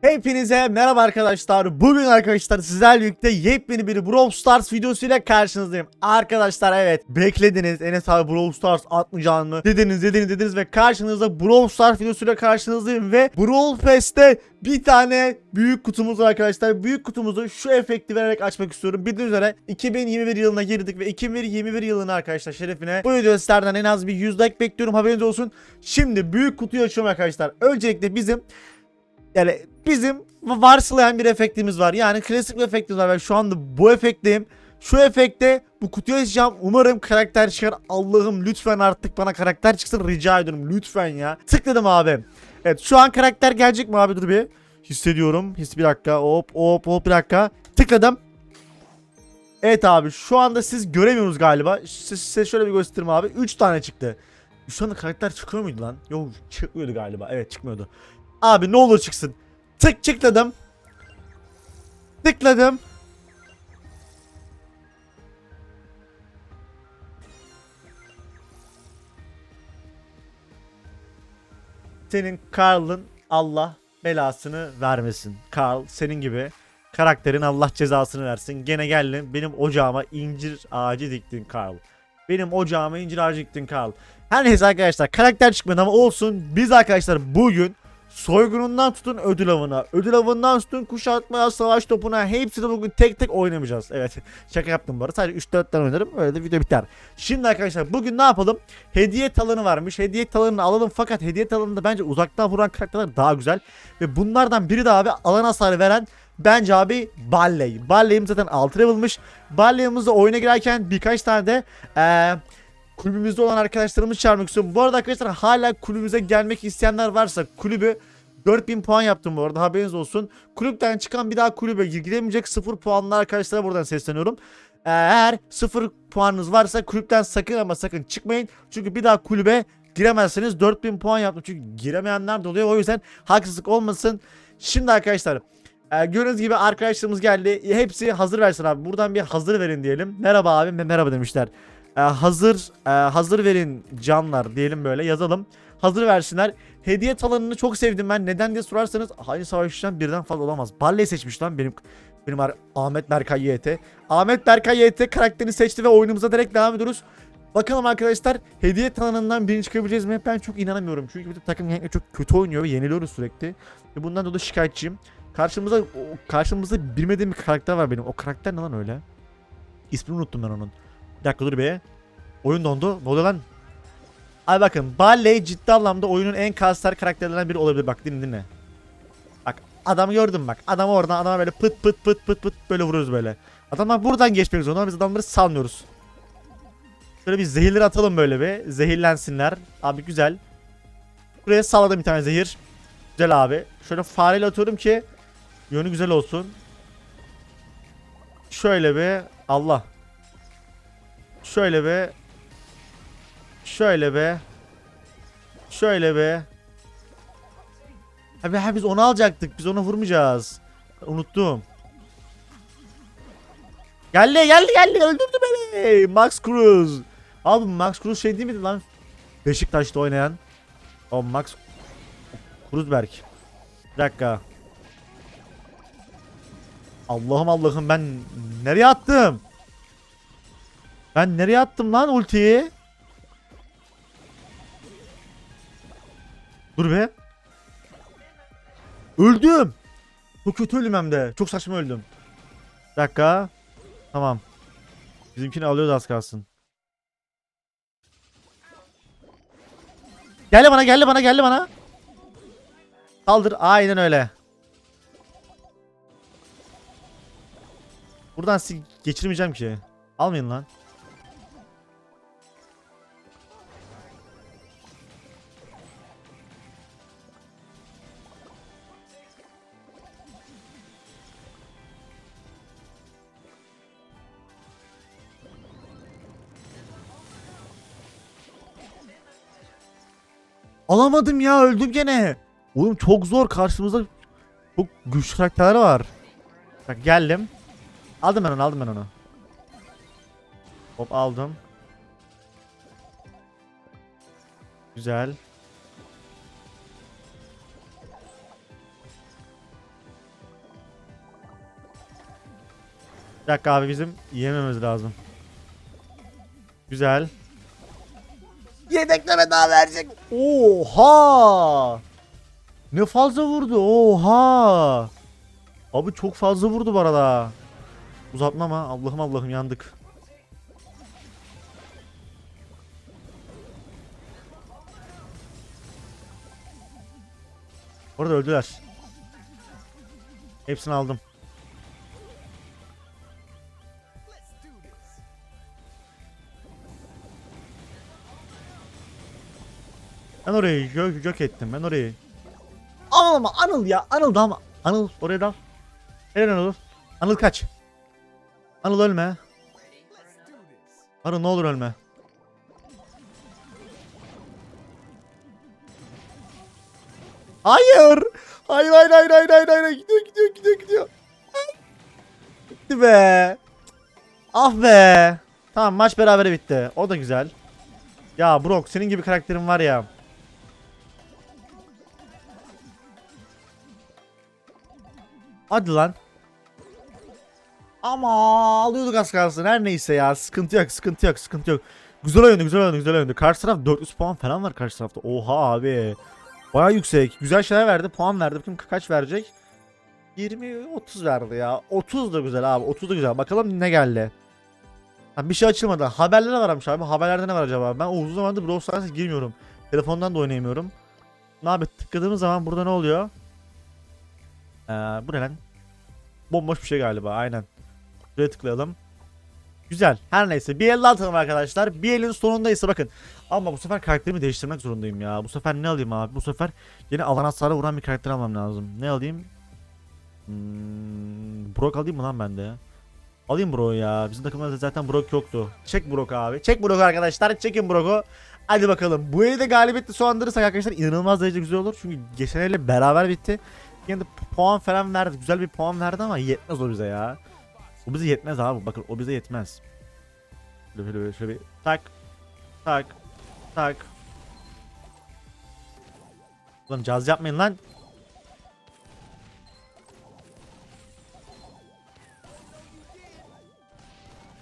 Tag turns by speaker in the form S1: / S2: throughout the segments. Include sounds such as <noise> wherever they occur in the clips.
S1: Hepinize merhaba arkadaşlar. Bugün arkadaşlar sizlerle birlikte yepyeni bir Brawl Stars videosuyla karşınızdayım. Arkadaşlar evet beklediniz Enes abi Brawl Stars atmayacağını mı? Dediniz dediniz dediniz ve karşınızda Brawl Stars videosuyla karşınızdayım ve Brawl Fest'te bir tane büyük kutumuz var arkadaşlar. Büyük kutumuzu şu efekti vererek açmak istiyorum. Bildiğiniz üzere 2021 yılına girdik ve 2021 yılına arkadaşlar şerefine bu video en az bir 100 like bekliyorum haberiniz olsun. Şimdi büyük kutuyu açıyorum arkadaşlar. Öncelikle bizim yani bizim varsılayan bir efektimiz var. Yani klasik bir efektimiz var. Ben şu anda bu efekteyim. Şu efekte bu kutuyu açacağım. Umarım karakter çıkar. Allah'ım lütfen artık bana karakter çıksın rica ediyorum. Lütfen ya. Tıkladım abi. Evet şu an karakter gelecek mi abi dur bir. Hissediyorum. His bir dakika. Hop hop hop bir dakika. Tıkladım. Evet abi şu anda siz göremiyorsunuz galiba. Size, size şöyle bir göstereyim abi. 3 tane çıktı. Şu anda karakter çıkıyor muydu lan? Yok çıkmıyordu galiba. Evet çıkmıyordu. Abi ne olur çıksın. Tık tıkladım. Tıkladım. Senin Carl'ın Allah belasını vermesin. Carl senin gibi karakterin Allah cezasını versin. Gene geldin benim ocağıma incir ağacı diktin Carl. Benim ocağıma incir ağacı diktin Carl. Her neyse arkadaşlar karakter çıkmadı ama olsun. Biz arkadaşlar bugün soygunundan tutun ödül avına, ödül avından tutun kuşatmaya, savaş topuna hepsini bugün tek tek oynamayacağız. Evet <laughs> şaka yaptım bu arada sadece 3-4 tane oynarım öyle de video biter. Şimdi arkadaşlar bugün ne yapalım? Hediye talanı varmış. Hediye talanını alalım fakat hediye talanında bence uzaktan vuran karakterler daha güzel. Ve bunlardan biri de abi alan hasarı veren Bence abi Barley. Barley'im zaten 6 level'mış. Barley'imizle oyuna girerken birkaç tane de eee kulübümüzde olan arkadaşlarımızı çağırmak istiyorum. Bu arada arkadaşlar hala kulübümüze gelmek isteyenler varsa kulübü 4000 puan yaptım bu arada haberiniz olsun. Kulüpten çıkan bir daha kulübe giremeyecek 0 puanlı arkadaşlara buradan sesleniyorum. Eğer 0 puanınız varsa kulüpten sakın ama sakın çıkmayın. Çünkü bir daha kulübe giremezseniz 4000 puan yaptım. Çünkü giremeyenler de oluyor. O yüzden haksızlık olmasın. Şimdi arkadaşlar e, gördüğünüz gibi arkadaşlarımız geldi. Hepsi hazır versin abi. Buradan bir hazır verin diyelim. Merhaba abi merhaba demişler. E, hazır e, hazır verin canlar diyelim böyle yazalım. Hazır versinler. Hediye talanını çok sevdim ben. Neden diye sorarsanız aynı savaşçıdan birden fazla olamaz. Barley seçmiş lan benim benim ar- Ahmet Berkay YT. Ahmet Berkay YT karakterini seçti ve oyunumuza direkt devam ediyoruz. Bakalım arkadaşlar hediye talanından birini çıkabileceğiz mi? Ben çok inanamıyorum. Çünkü bir de takım çok kötü oynuyor ve yeniliyoruz sürekli. Ve bundan dolayı şikayetçiyim. Karşımıza o- karşımızda bilmediğim bir karakter var benim. O karakter ne lan öyle? İsmini unuttum ben onun. Bir dakika dur be. Oyun dondu. Ne oluyor lan? Abi bakın Barley ciddi anlamda oyunun en kanser karakterlerinden biri olabilir. Bak dinle dinle. Bak adamı gördüm bak. Adamı oradan adama böyle pıt pıt pıt pıt pıt böyle vuruyoruz böyle. Adamlar buradan geçmek zorunda biz adamları salmıyoruz. Şöyle bir zehirleri atalım böyle bir. Zehirlensinler. Abi güzel. Buraya salladım bir tane zehir. Güzel abi. Şöyle fareyle atıyorum ki yönü güzel olsun. Şöyle bir Allah. Şöyle be. Şöyle be. Şöyle be. Abi ha biz onu alacaktık. Biz onu vurmayacağız. Unuttum. Geldi geldi geldi öldürdü beni. Max Cruz. Abi Max Cruz şey değil miydi lan? Beşiktaş'ta oynayan. O Max Cruzberg. Bir dakika. Allah'ım Allah'ım ben nereye attım? Ben nereye attım lan ultiyi? Dur be. Öldüm. Çok kötü öldüm hem de. Çok saçma öldüm. Bir dakika. Tamam. Bizimkini alıyordu az kalsın. Geldi bana geldi bana geldi bana. Kaldır. Aynen öyle. Buradan sizi geçirmeyeceğim ki. Almayın lan. Alamadım ya öldüm gene. Oğlum çok zor karşımızda çok güçlü karakterler var. Bak geldim. Aldım ben onu aldım ben onu. Hop aldım. Güzel. Bir dakika abi bizim yememiz lazım. Güzel. Yedeklere daha verecek. Oha! Ne fazla vurdu. Oha! Abi çok fazla vurdu bu arada. Uzatma ama Allah'ım Allah'ım yandık. Orada öldüler. Hepsini aldım. Ben orayı yok, yok ettim. Ben orayı. Anıl ama Anıl ya. Anıl da ama. Anıl oraya dal. Helal Anıl. Anıl kaç. Anıl ölme. Anıl ne olur ölme. Hayır. Hayır hayır hayır hayır hayır hayır. Gidiyor gidiyor gidiyor gidiyor. Gitti be. Ah be. Tamam maç beraber bitti. O da güzel. Ya Brock senin gibi karakterin var ya. Hadi lan. Ama alıyorduk az kalsın. Her neyse ya. Sıkıntı yok, sıkıntı yok, sıkıntı yok. Güzel oyundu, güzel oyundu, güzel oyundu. Karşı taraf 400 puan falan var karşı tarafta. Oha abi. Baya yüksek. Güzel şeyler verdi. Puan verdi. Bakayım kaç verecek? 20 30 verdi ya. 30 da güzel abi. 30 da güzel. Bakalım ne geldi. Ha, bir şey açılmadı. Haberlere varmış abi. Haberlerde ne var acaba? Ben uzun zamandır Brawl Stars'a girmiyorum. Telefondan da oynayamıyorum. Ne abi tıkladığımız zaman burada ne oluyor? Ee, bu ne lan? Bomboş bir şey galiba aynen. Buraya tıklayalım. Güzel. Her neyse. Bir el atalım arkadaşlar. Bir elin sonundaysa bakın. Ama bu sefer karakterimi değiştirmek zorundayım ya. Bu sefer ne alayım abi? Bu sefer yine alan hasarı vuran bir karakter almam lazım. Ne alayım? Hmm, Brock alayım mı lan ben de? Alayım Brock'u ya. Bizim takımda zaten Brock yoktu. Çek Brock abi. Çek Brock arkadaşlar. Çekin Brock'u. Hadi bakalım. Bu eli de galibiyetle soğandırırsak arkadaşlar inanılmaz derece güzel olur. Çünkü geçen elle beraber bitti. Yine de puan falan verdi. Güzel bir puan verdi ama yetmez o bize ya. O bize yetmez abi. Bakın o bize yetmez. Şöyle şöyle, şöyle bir tak tak tak. Ulan caz yapmayın lan.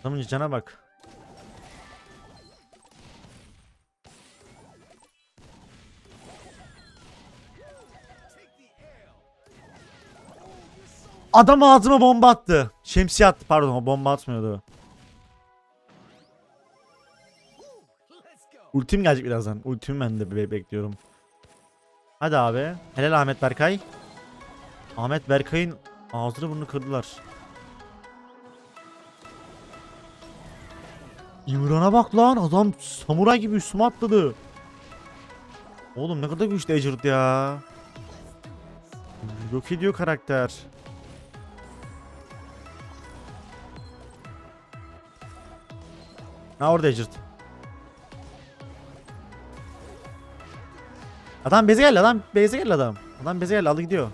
S1: Adamın cana bak. Adam ağzıma bomba attı. Şemsiye attı pardon bomba atmıyordu. Ultim gelecek birazdan. Ultimi ben de be- bekliyorum. Hadi abi. Helal Ahmet Berkay. Ahmet Berkay'ın ağzını burnunu kırdılar. İmran'a bak lan adam samuray gibi üstüme atladı. Oğlum ne kadar güçlü Ejert ya. Yok ediyor karakter. Ha orada Ejert. Adam beze geldi adam beze geldi adam. Adam beze geldi aldı gidiyor.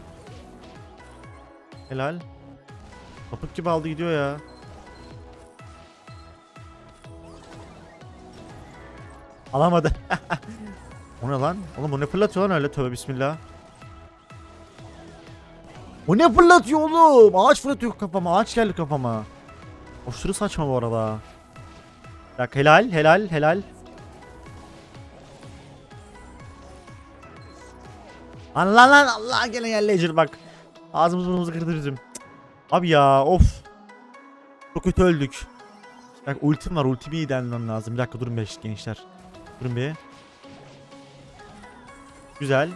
S1: Helal. Kapık gibi aldı gidiyor ya. Alamadı. <laughs> o ne lan? Oğlum bu ne fırlatıyor lan öyle tövbe bismillah. O ne fırlatıyor oğlum? Ağaç fırlatıyor kafama. Ağaç geldi kafama. Aşırı saçma bu arada. Bak helal helal helal. Lan lan Allah gene gel Ledger bak. Ağzımız burnumuzu kırdı bizim. Abi ya of. Çok kötü öldük. Bak ultim var ultimi iyi denmem lazım. Bir dakika durun beş gençler. Durun bir. Güzel.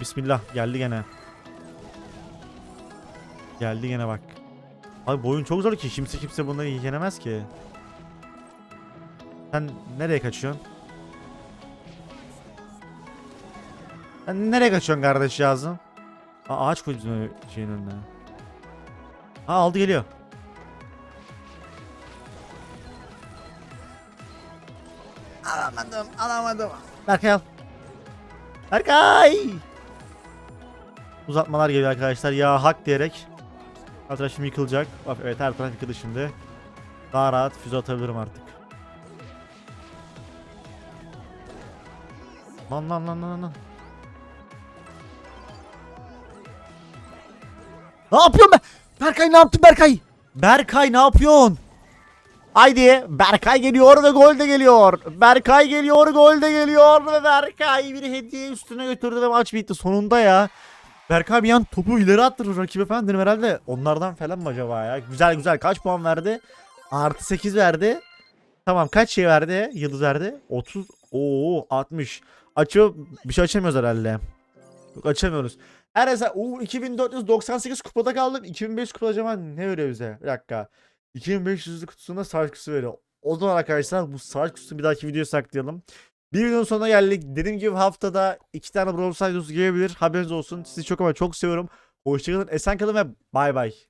S1: Bismillah geldi gene. Geldi gene bak. Abi bu oyun çok zor ki kimse kimse bunları yenemez ki. Sen nereye kaçıyorsun? Sen nereye kaçıyorsun kardeş yazım? Aa, ağaç koy bizim şeyin önüne. Ha aldı geliyor. Alamadım, alamadım. Berkay al. Berkay! Uzatmalar geliyor arkadaşlar. Ya hak diyerek. Arkadaşım yıkılacak. Bak evet her taraf yıkıldı şimdi. Daha rahat füze atabilirim artık. Lan lan lan lan lan. Ne yapıyorsun ben? Berkay ne yaptın Berkay? Berkay ne yapıyorsun? Haydi Berkay geliyor ve gol de geliyor. Berkay geliyor gol de geliyor ve Berkay bir hediye üstüne götürdü ve maç bitti sonunda ya. Berkay bir an topu ileri attırır rakibe falan dedim herhalde. Onlardan falan mı acaba ya? Güzel güzel kaç puan verdi? Artı 8 verdi. Tamam kaç şey verdi? Yıldız verdi. 30. Oo 60. Açıyor bir şey açamıyoruz herhalde. Yok açamıyoruz. Her neyse o 2498 kupada kaldım. 2500 kupada acaba ne veriyor bize? Bir dakika. 2500 kutusunda savaş kutusu veriyor. O zaman arkadaşlar bu savaş kutusunu bir dahaki videoya saklayalım. Bir videonun sonuna geldik. Dediğim gibi haftada iki tane Brawl Stars gelebilir. Haberiniz olsun. Sizi çok ama çok seviyorum. Hoşçakalın. Esen kalın ve bay bay.